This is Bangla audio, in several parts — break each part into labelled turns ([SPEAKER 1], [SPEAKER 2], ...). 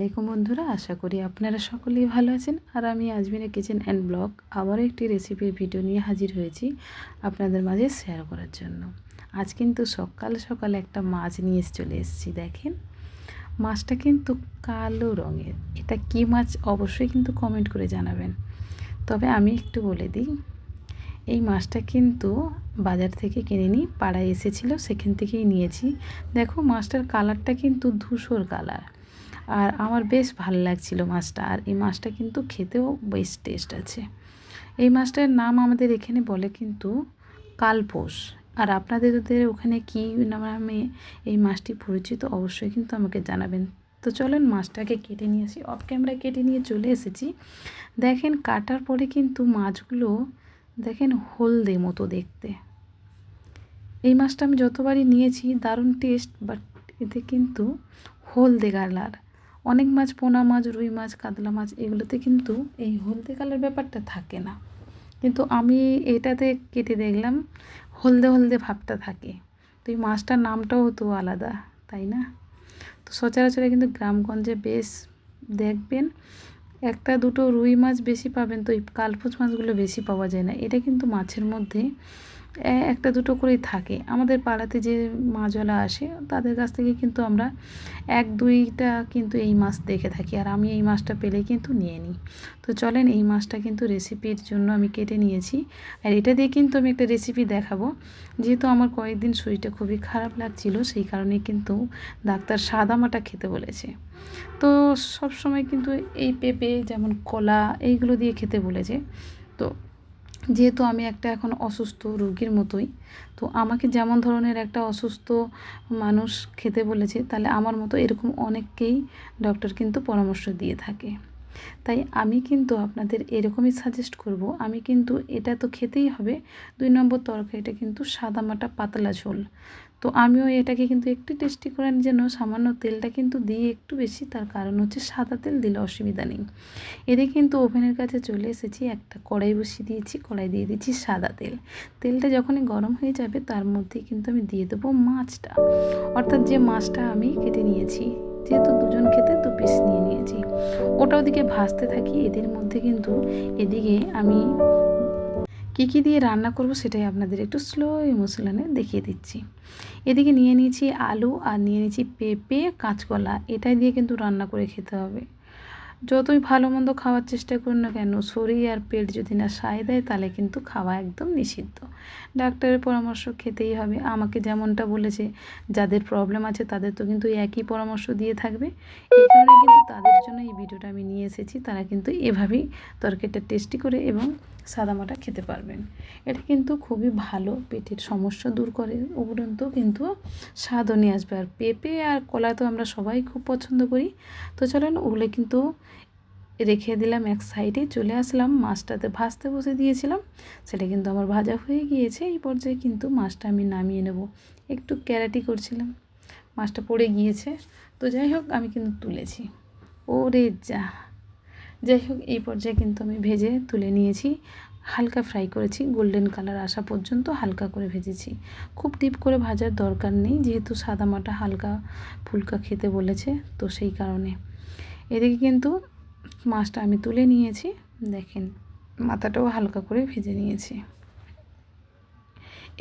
[SPEAKER 1] আলাইকুম বন্ধুরা, আশা করি আপনারা সকলেই ভালো আছেন। আর আমি আজমিরা কিচেন অ্যান্ড ব্লগ আবারও একটি রেসিপির ভিডিও নিয়ে হাজির হয়েছি আপনাদের মাঝে শেয়ার করার জন্য। আজ কিন্তু সকাল সকাল একটা মাছ নিয়ে চলে এসেছি, দেখেন। মাছটা কিন্তু কালো রঙের। এটা কি মাছ অবশ্যই কিন্তু কমেন্ট করে জানাবেন। তবে আমি একটু বলে দিই, এই মাছটা কিন্তু বাজার থেকে কিনে নিই পাড়ায় এসেছিল, সেখান থেকেই নিয়েছি। দেখো, মাছটার কালারটা কিন্তু ধূসর কালার আর আমার বেশ ভালো লাগছিল মাছটা। আর এই মাছটা কিন্তু খেতেও বেশ টেস্ট আছে। এই মাছটার নাম আমাদের এখানে বলে কিন্তু কালপোষ আর আপনাদের ওখানে কী নামে এই মাছটি পরিচিত, অবশ্যই কিন্তু আমাকে জানাবেন। তো চলেন মাছটাকে কেটে নিয়ে আসি। অফ ক্যামেরায় কেটে নিয়ে চলে এসেছি। দেখেন কাটার পরে কিন্তু মাছগুলো দেখেন হলদে মতো দেখতে। এই মাছটা আমি যতবারই নিয়েছি, দারুণ টেস্ট বাট এতে কিন্তু হলদে কালার অনেক মাছ, পোনা মাছ, রুই মাছ, কাতলা মাছ, এগুলোতে কিন্তু এই হলদে কালার ব্যাপারটা থাকে না। কিন্তু আমি এটাতে কেটে দেখলাম, হলদে হলদে ভাবটা থাকে। তো এই মাছটার নামটাও হতো আলাদা, তাই না? তো সচরাচর কিন্তু গ্রামগঞ্জে বেশ দেখবেন, একটা দুটো রুই মাছ বেশি পাবেন, তো এই কালপোচ মাছগুলো বেশি পাওয়া যায় না। এটা কিন্তু মাছের মধ্যে একটা দুটো করেই থাকে। আমাদের পাড়াতে যে মাছওয়ালা আসে, তাদের কাছ থেকে কিন্তু আমরা এক, দুইটা কিন্তু এই মাছ দেখে থাকি। আর আমি এই মাছটা পেলে কিন্তু নিয়ে নিই। তো চলেন, এই মাছটা কিন্তু রেসিপির জন্য আমি কেটে নিয়েছি। আর এটা দিয়ে কিন্তু আমি একটা রেসিপি দেখাবো। যেহেতু আমার কয়েকদিন শরীরটা খুবই খারাপ লাগছিল, সেই কারণে কিন্তু ডাক্তার সাদা মাটা খেতে বলেছে। তো সব সময় কিন্তু এই পেঁপে, যেমন কলা, এইগুলো দিয়ে খেতে বলেছে। তো যেহেতু আমি একটা এখন অসুস্থ রোগীর মতোই, তো আমাকে যেমন ধরনের একটা অসুস্থ মানুষ খেতে বলেছে, তাহলে আমার মতো এরকম অনেককেই ডক্টর কিন্তু পরামর্শ দিয়ে থাকে। তাই আমি কিন্তু আপনাদের এরকমই সাজেস্ট করব। আমি কিন্তু এটা তো খেতেই হবে। দুই নম্বর তরকারিটা কিন্তু সাদামাটা পাতলা ঝোল। তো আমিও এটাকে কিন্তু একটু টেস্টি করার জন্য সামান্য তেলটা কিন্তু দিয়ে একটু বেশি, তার কারণ হচ্ছে সাদা তেল দিলে অসুবিধা নেই। এদিকে কিন্তু ওভেনের কাছে চলে এসেছি, একটা কড়াই বসিয়ে দিয়েছি, কড়াই দিয়ে দিচ্ছি সাদা তেল। তেলটা যখনই গরম হয়ে যাবে, তার মধ্যে কিন্তু আমি দিয়ে দেবো মাছটা। অর্থাৎ যে মাছটা আমি কেটে নিয়েছি যেহেতু দুজন খেতে দু পিস নিয়ে নিয়েছি। ওটা ওদিকে ভাজতে থাকি, এদের মধ্যে কিন্তু এদিকে আমি কী কী দিয়ে রান্না করব সেটাই আপনাদের একটু স্লো মশলানে দেখিয়ে দিচ্ছি। এদিকে নিয়ে নিয়েছি আলু আর নিয়ে নিয়েছি পেঁপে, কাঁচকলা, এটাই দিয়ে কিন্তু রান্না করে খেতে হবে। যতই ভালো মন্দ খাওয়ার চেষ্টা করুন না কেন শরীর আর পেট যদি না সায় দেয়, তাহলে কিন্তু খাওয়া একদম নিষিদ্ধ। ডাক্তারের পরামর্শ খেতেই হবে। আমাকে যেমনটা বলেছে, যাদের প্রবলেম আছে তাদের তো কিন্তু একই পরামর্শ দিয়ে থাকবে। এই কারণে কিন্তু তাদের জন্য এই ভিডিওটা আমি নিয়ে এসেছি। তারা কিন্তু এভাবেই তরকারিটা টেস্টি করে এবং সাদামাটা খেতে পারবেন। এটা কিন্তু খুবই ভালো, পেটের সমস্যা দূর করে উপরন্ত কিন্তু স্বাদও নিয়ে আসবে। আর পেঁপে আর কলা তো আমরা সবাই খুব পছন্দ করি। তো চলেন ওগুলো কিন্তু রেখে দিলাম এক সাইডে, চলে আসলাম মাছটাতে ভাজতে বসে দিয়েছিলাম। সেটা কিন্তু আমার ভাজা হয়ে গিয়েছে, এই পর্যায়ে কিন্তু মাছটা আমি নামিয়ে নেব। একটু ক্যারাটি করছিলাম, মাছটা পড়ে গিয়েছে। তো যাই হোক, আমি কিন্তু তুলেছি। ওরে যা! যাই হোক, এই পর্যায়ে কিন্তু আমি ভেজে তুলে নিয়েছি। হালকা ফ্রাই করেছি গোল্ডেন কালার আসা পর্যন্ত হালকা করে ভেজেছি। খুব ডিপ করে ভাজার দরকার নেই, যেহেতু সাদা মাটা হালকা ফুলকা খেতে বলেছে, তো সেই কারণে। এদিকে কিন্তু মাছটা আমি তুলে নিয়েছি, দেখেন, মাথাটাও হালকা করে ভেজে নিয়েছি।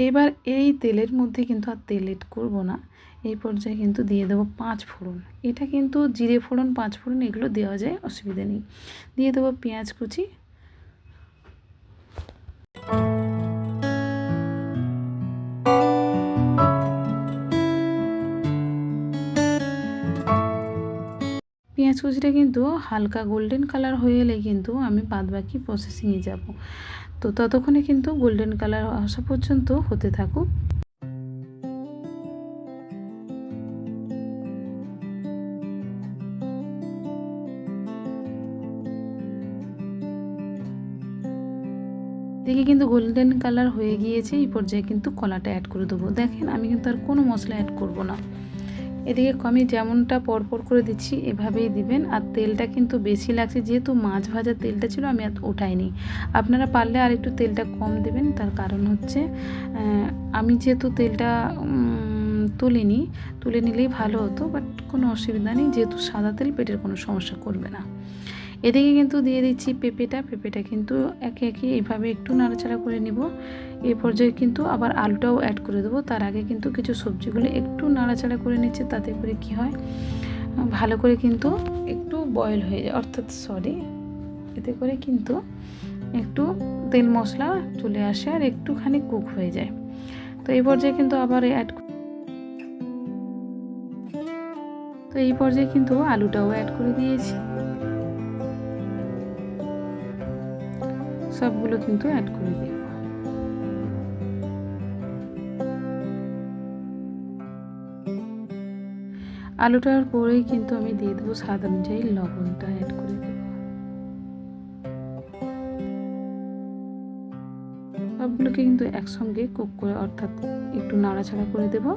[SPEAKER 1] এবার এই তেলের মধ্যে কিন্তু আর তেল এড করব না। এই পর্যায়ে কিন্তু দিয়ে দেবো পাঁচ ফোড়ন। এটা কিন্তু জিরে ফোড়ন, পাঁচ ফোড়ন, এগুলো দেওয়া যায়, অসুবিধা নেই। দিয়ে দেবো পেঁয়াজ কুচি। পেঁয়াজ কুচিটা কিন্তু হালকা গোল্ডেন কালার হয়ে এলে কিন্তু আমি বাদবাকি প্রসেসিংয়ে যাব। তো ততক্ষণে কিন্তু গোল্ডেন কালার আসা পর্যন্ত হতে থাকুক। দেখে কিন্তু গোল্ডেন কালার হয়ে গিয়েছে, এই পর্যায়ে কিন্তু কলাটা অ্যাড করে দেবো। দেখেন, আমি কিন্তু আর কোনো মশলা অ্যাড করব না। এদিকে আমি যেমনটা পরপর করে দিচ্ছি, এভাবেই দিবেন। আর তেলটা কিন্তু বেশি লাগছে, যেহেতু মাছ ভাজার তেলটা ছিল, আমি আর ওঠাইনি। আপনারা পারলে আর একটু তেলটা কম দেবেন, তার কারণ হচ্ছে আমি যেহেতু তেলটা তুলিনি, তুলে নিলেই ভালো হতো বাট কোনো অসুবিধা নেই, যেহেতু সাদা তেল, পেটের কোনো সমস্যা করবে না। এদিকে কিন্তু দিয়ে দিচ্ছি পেঁপেটা। পেঁপেটা কিন্তু একে একে এইভাবে একটু নাড়াচাড়া করে নিব। এই পর্যায়ে কিন্তু আবার আলুটাও অ্যাড করে দেবো। তার আগে কিন্তু কিছু সবজিগুলো একটু নাড়াচাড়া করে নিচ্ছে, তাতে করে কি হয়, ভালো করে কিন্তু একটু বয়েল হয়ে যায়। অর্থাৎ সরি এতে করে কিন্তু একটু তেল মশলা চলে আসে আর একটুখানি কুক হয়ে যায়। তো এই পর্যায়ে কিন্তু আবার অ্যাড তো এই পর্যায়ে কিন্তু আলুটাও অ্যাড করে দিয়েছি। সবগুলো কিন্তু অ্যাড করে দেব আলুটার পরেই কিন্তু আমি দিয়ে দেবো, স্বাদ অনুযায়ী লবণটা অ্যাড করে দেব। সবগুলোকে কিন্তু একসঙ্গে কুক করে, অর্থাৎ একটু নাড়াচাড়া করে দেবো।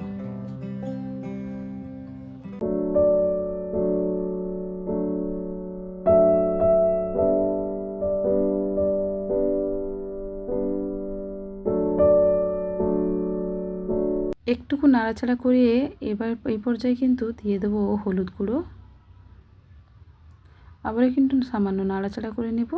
[SPEAKER 1] একটুকু নাড়াচাড়া করিয়ে এবার এই পর্যায়ে কিন্তু দিয়ে দেবো হলুদ গুঁড়ো। আবার কিন্তু সামান্য নাড়াচাড়া করে নেব।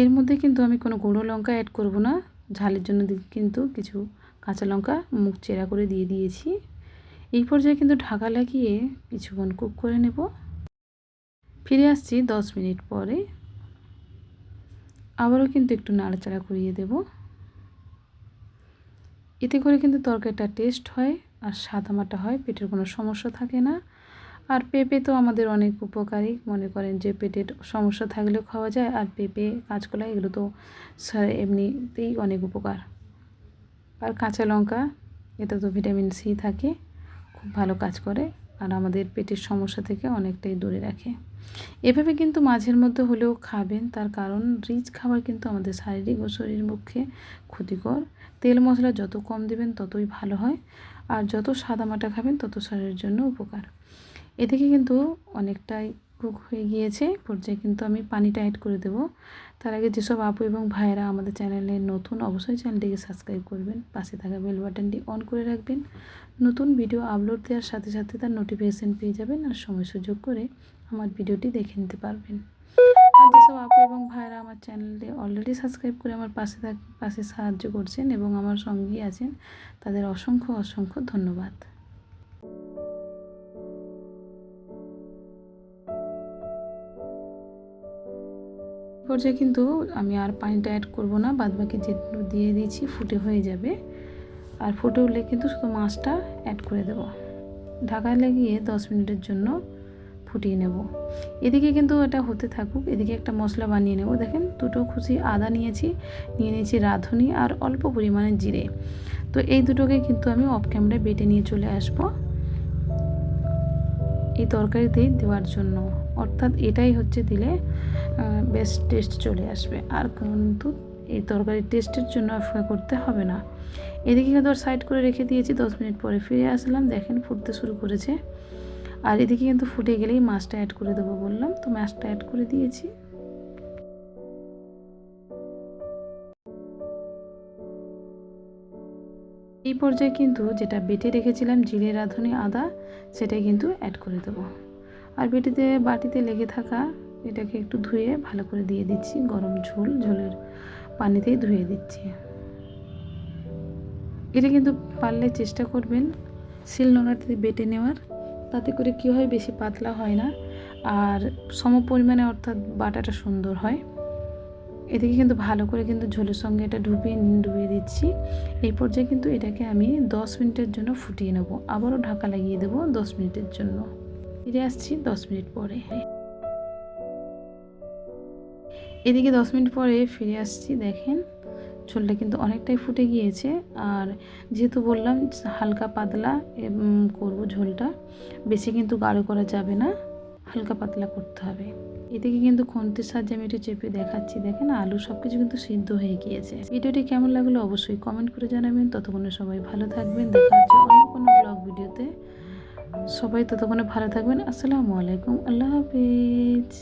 [SPEAKER 1] এর মধ্যে কিন্তু আমি কোনো গুঁড়ো লঙ্কা অ্যাড করব না। ঝালের জন্য কিন্তু কিছু কাঁচা লঙ্কা মুখ চেরা করে দিয়ে দিয়েছি। এই পর্যায়ে কিন্তু ঢাকা লাগিয়ে কিছুক্ষণ কুক করে নেব। ফিরে আসছি দশ মিনিট পরে। আবারও কিন্তু একটু নাড়াচাড়া করিয়ে দেব। এতে করে কিন্তু তরকারিটা টেস্ট হয় আর সাদামাটা হয়, পেটের কোনো সমস্যা থাকে না। আর পেঁপে তো আমাদের অনেক উপকারী। মনে করেন যে পেটের সমস্যা থাকলেও খাওয়া যায় আর পেঁপে, কাঁচকলা এগুলো তো এমনিতেই অনেক উপকার। আর কাঁচা লঙ্কা, এতে তো ভিটামিন সি থাকে, খুব ভালো কাজ করে আর আমাদের পেটের সমস্যা থেকে অনেকটাই দূরে রাখে। এভাবে কিন্তু মাঝের মধ্যে হলেও খাবেন। তার কারণ রিচ খাবার কিন্তু আমাদের শারীরিক ও শরীর পক্ষে ক্ষতিকর। তেল মশলা যত কম দেবেন, ততই ভালো হয়। আর যত সাদামাটা খাবেন, তত শরীরের জন্য উপকার। এদিকে কিন্তু অনেকটাই কুক হয়ে গিয়েছে। পর্যায়ে কিন্তু আমি পানিটা অ্যাড করে দেব। তার আগে যেসব আপু এবং ভাইয়েরা আমাদের চ্যানেলে নতুন, অবশ্যই চ্যানেলটিকে সাবস্ক্রাইব করবেন। পাশে থাকা বেল বাটনটি অন করে রাখবেন। নতুন ভিডিও আপলোড দেওয়ার সাথে সাথে তার নোটিফিকেশান পেয়ে যাবেন আর সময় সুযোগ করে আমার ভিডিওটি দেখে নিতে পারবেন। আর যেসব আপু এবং ভাইয়েরা আমার চ্যানেলে অলরেডি সাবস্ক্রাইব করে আমার পাশে থাক, পাশে সাহায্য করছেন এবং আমার সঙ্গেই আছেন, তাদের অসংখ্য অসংখ্য ধন্যবাদ। পর্যায়ে কিন্তু আমি আর পানিটা অ্যাড করব না বাদ বাকি যেটুকু দিয়ে দিয়েছি ফুটে হয়ে যাবে। আর ফুটে উঠলে কিন্তু শুধু মাছটা অ্যাড করে দেব। ঢাকায় লাগিয়ে দশ মিনিটের জন্য ফুটিয়ে নেব। এদিকে কিন্তু এটা হতে থাকুক, এদিকে একটা মশলা বানিয়ে নেব। দেখেন, দুটো খুশি আদা নিয়েছি, নিয়ে নিয়েছি রাঁধুনি আর অল্প পরিমাণে জিরে। তো এই দুটোকে কিন্তু আমি অফ ক্যামেরায় বেটে নিয়ে চলে আসব এই তরকারিতে দেওয়ার জন্য। অর্থাৎ এটাই হচ্ছে দিলে বেশ টেস্ট চলে আসবে। আর কিন্তু এই তরকারির টেস্টের জন্য অপেক্ষা করতে হবে না। এদিকে কিন্তু সাইড করে রেখে দিয়েছি, দশ মিনিট পরে ফিরে আসলাম। দেখেন, ফুটতে শুরু করেছে। আর এদিকে কিন্তু ফুটে গেলেই মাছটা অ্যাড করে দেবো বললাম। তো মাছটা অ্যাড করে দিয়েছি। এই পর্যায়ে কিন্তু যেটা বেটে রেখেছিলাম জিরে, রাঁধুনি, আদা, সেটাই কিন্তু অ্যাড করে দেবো। আর বেটিতে, বাটিতে লেগে থাকা এটাকে একটু ধুয়ে ভালো করে দিয়ে দিচ্ছি। গরম ঝোল, ঝোলের পানিতেই ধুয়ে দিচ্ছি। এটা কিন্তু পারলে চেষ্টা করবেন শিল বেটে নেওয়ার। তাতে করে কী হয়, বেশি পাতলা হয় না। আর সম পরিমাণে অর্থাৎ বাটাটা সুন্দর হয়। এদিকে কিন্তু ভালো করে কিন্তু ঝোলের সঙ্গে এটা ডুবিয়ে ডুবিয়ে দিচ্ছি। এই পর্যায়ে কিন্তু এটাকে আমি দশ মিনিটের জন্য ফুটিয়ে নেব। আবারও ঢাকা লাগিয়ে দেবো দশ মিনিটের জন্য। ফিরে আসছি দশ মিনিট পরে। এদিকে দশ মিনিট পরে ফিরে আসছি, দেখেন। ঝোলটা কিন্তু অনেকটাই ফুটে গিয়েছে। আর যেহেতু বললাম, হালকা পাতলা করব ঝোলটা, বেশি কিন্তু গাঢ় করা যাবে না, হালকা পাতলা করতে হবে। এদিকে কিন্তু খন্তির সাহায্যে আমি একটু চেপে দেখাচ্ছি, দেখেন আলু সব কিছু কিন্তু সিদ্ধ হয়ে গিয়েছে। ভিডিওটি কেমন লাগল অবশ্যই কমেন্ট করে জানাবেন। ততক্ষণে সবাই ভালো থাকবেন। দেখা হচ্ছে অন্য কোনো ব্লগ ভিডিওতে। সবাই ততক্ষণে ভালো থাকবেন। আসসালামু আলাইকুম। আল্লাহ হাফিজ।